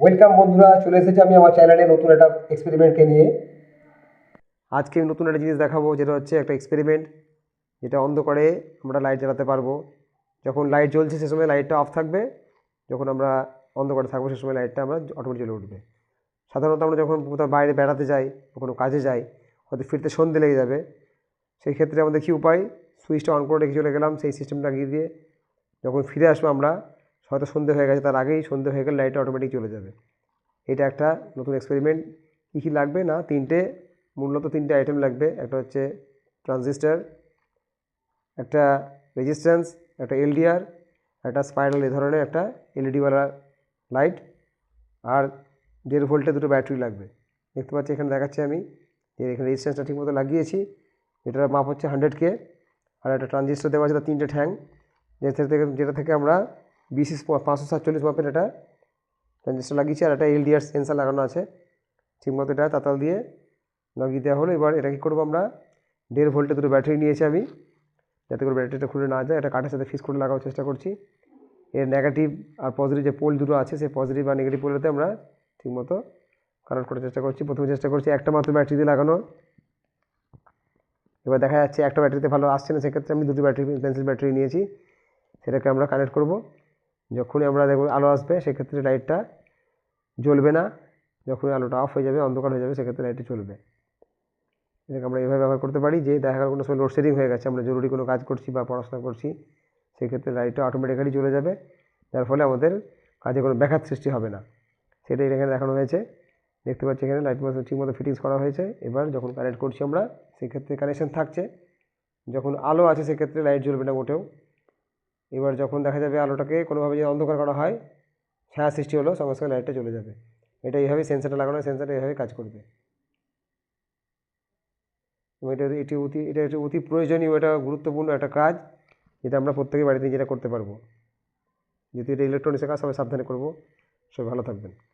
Welcome বন্ধুরা, চলে এসেছি আমি আমার চ্যানেলে নতুন একটা এক্সপেরিমেন্টকে নিয়ে। আজকে নতুন একটা জিনিস দেখাবো, যেটা হচ্ছে একটা এক্সপেরিমেন্ট যেটা অন্ধকারে আমরা লাইট জ্বালাতে পারব। যখন লাইট জ্বলছে সে সময় লাইটটা অফ থাকবে, যখন আমরা অন্ধকারে থাকব সে সময় লাইটটা আমরা অটোমেটিক জ্বলে উঠবে। সাধারণত আমরা যখন কোথাও বাইরে বেড়াতে যাই কোনো কাজে যাই, হয়তো ফিরতে সন্ধে লেগে যাবে, সেই ক্ষেত্রে আমাদের কী উপায়? সুইচটা অন করে রেখে চলে গেলাম, সেই সিস্টেমটা লাগিয়ে দিয়ে যখন ফিরে আসব আমরা হয়তো সন্ধে হয়ে গেছে, তার আগেই সন্ধে হয়ে গেলে লাইটটা অটোমেটিক চলে যাবে। এটা একটা নতুন এক্সপেরিমেন্ট কী কী লাগবে? না, তিনটে, মূলত তিনটে আইটেম লাগবে। একটা হচ্ছে ট্রানজিস্টার একটা রেজিস্ট্যান্স একটা এলডিআর একটা স্পাইরাল এ ধরনের একটা এলইডিওয়ালা লাইট আর দেড় ভোল্টে দুটো ব্যাটারি লাগবে। দেখতে পাচ্ছি, এখানে দেখাচ্ছি আমি যে এখানে রেজিস্ট্যান্সটা ঠিকমতো লাগিয়েছি। এটার মাপ হচ্ছে হান্ড্রেড কে আর একটা ট্রানজিস্টার দেওয়া আছে তিনটে ঠ্যাং। যেটা থেকে যেটা থেকে আমরা বিসিস পাঁচশো সাতচল্লিশ মাপের এটা। ট্রানজিস্টার লাগিয়েছি আর একটা এলডিআর সেন্সার লাগানো আছে। ঠিকমতো এটা তাতাল দিয়ে লাগিয়ে দেওয়া হলো। এবার এটা কী করব আমরা? দেড় ভোল্টে দুটো ব্যাটারি নিয়েছি আমি। যাতে করে ব্যাটারিটা খুলে না যায়। এটা কাঠের সাথে ফিক্স করে লাগানোর চেষ্টা করছি। এর নেগেটিভ আর পজিটিভ যে পোল দুটো আছে, সেই পজিটিভ আর নেগেটিভ পোলেতে আমরা ঠিকমতো কানেক্ট করার চেষ্টা করছি। প্রথমে চেষ্টা করছি একটা মাত্র ব্যাটারি দিয়ে লাগানো এবার দেখা যাচ্ছে একটা ব্যাটারিতে ভালো আসছে না, সেক্ষেত্রে আমি দুটো ব্যাটারি পেন্সিল ব্যাটারি নিয়েছি। সেটাকে আমরা কানেক্ট করব। যখনই আমরা দেখব আলো আসবে, সেক্ষেত্রে লাইটটা জ্বলবে না। যখনই আলোটা অফ হয়ে যাবে, অন্ধকার হয়ে যাবে, সেক্ষেত্রে লাইটটা চলবে এটাকে আমরা এভাবে ব্যবহার করতে পারি যে, দেখা গেল কোনো সময় লোডশেডিং হয়ে গেছে, আমরা জরুরি কোনো কাজ করছি বা পড়াশোনা করছি, সেক্ষেত্রে লাইটটা অটোমেটিক্যালি চলে যাবে। যার ফলে আমাদের কাজে কোনো ব্যাঘাত সৃষ্টি হবে না। সেটাই এখানে দেখানো হয়েছে। দেখতে পাচ্ছি এখানে লাইট মতো ঠিকমতো ফিটিংস করা হয়েছে। এবার যখন কানেক্ট করছি আমরা, সেক্ষেত্রে কানেকশান থাকছে। যখন আলো আছে, সেক্ষেত্রে লাইট জ্বলবে না মোটেও। এবার যখন দেখা যাবে আলোটাকে কোনোভাবে যদি অন্ধকার করা হয়, ছায়া সৃষ্টি হলো সঙ্গে সঙ্গে লাইটটা চলে যাবে। এটা এইভাবে সেন্সারটা লাগানো সেন্সারটা এইভাবে কাজ করবে। এবং এটা এটি অতি, এটা হচ্ছে অতি প্রয়োজনীয়, এটা গুরুত্বপূর্ণ একটা কাজ, যেটা আমরা প্রত্যেকে বাড়িতে যেটা করতে পারব। যেহেতু এটা ইলেকট্রনিক্সের কাজ, সবাই সাবধানে করব। সবাই ভালো থাকবেন।